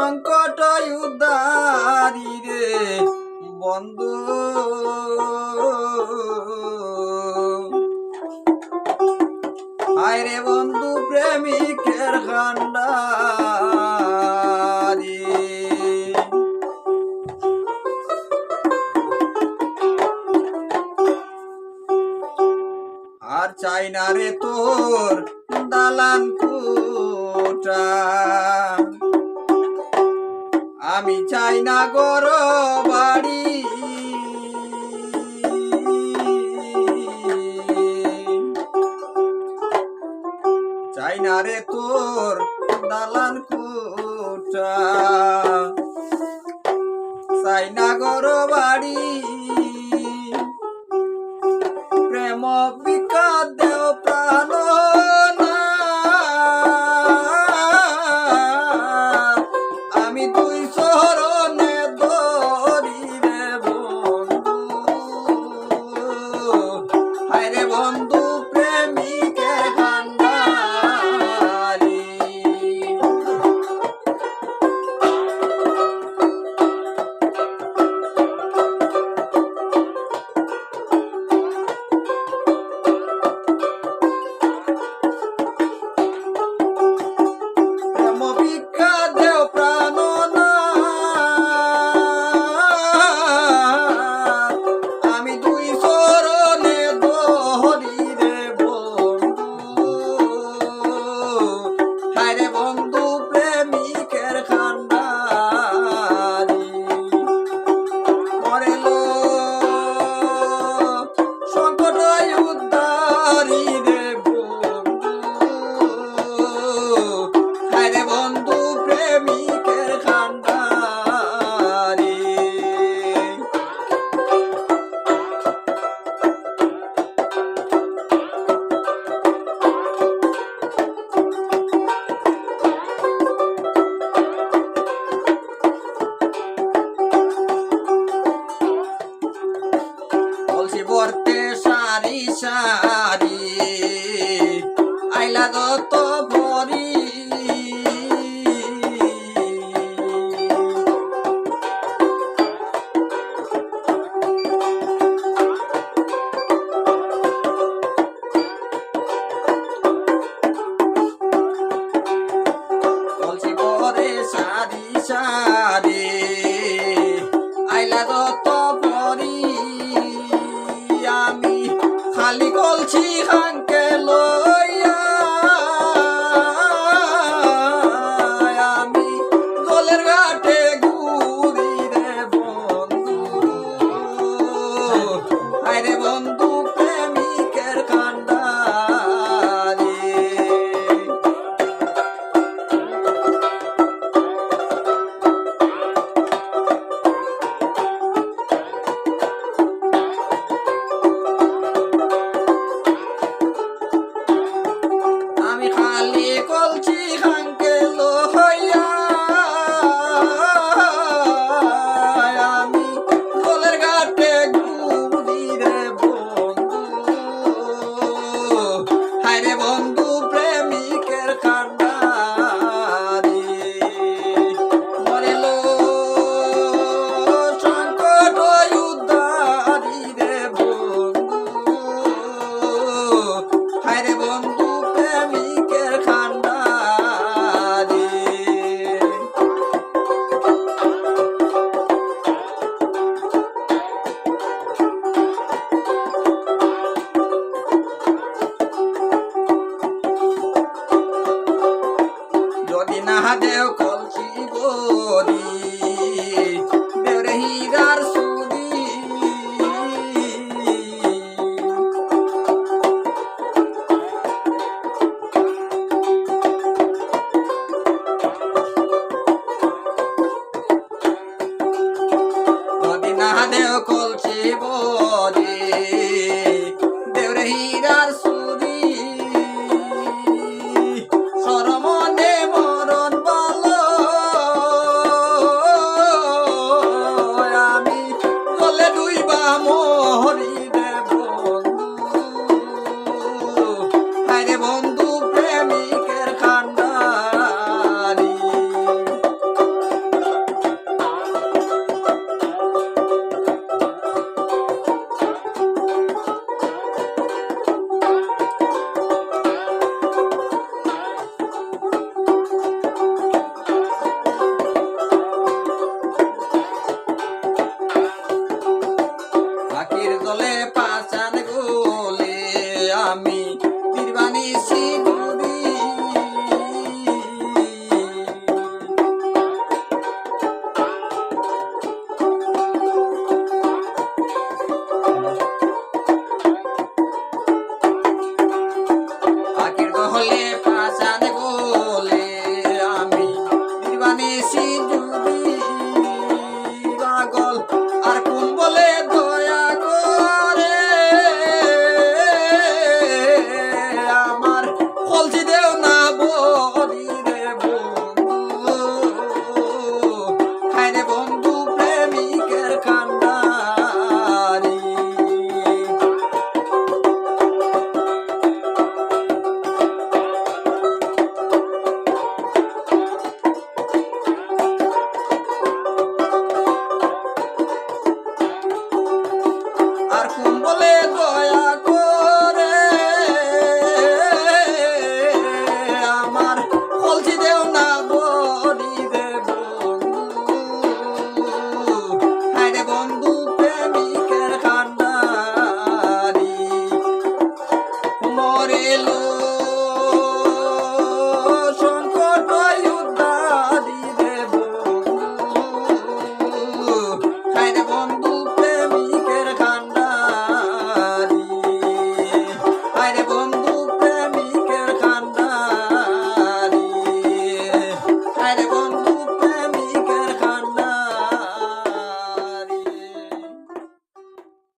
সংকট উদ্ধারি রে বন্ধু। হায় রে বন্ধু, প্রেমিকের খান্ডারি আর চাই না রে তোর দালান কুটা। আমি চাই না গর বাড়ি। চাই না রে তোর দালান কোটা চাই না গর বাড়ি। দুই চরণে আইলা দত ভরি সারি সারি আইলা দত ভরি আমি খালি কলছি হাঙ্কে দেও কলসি বউ।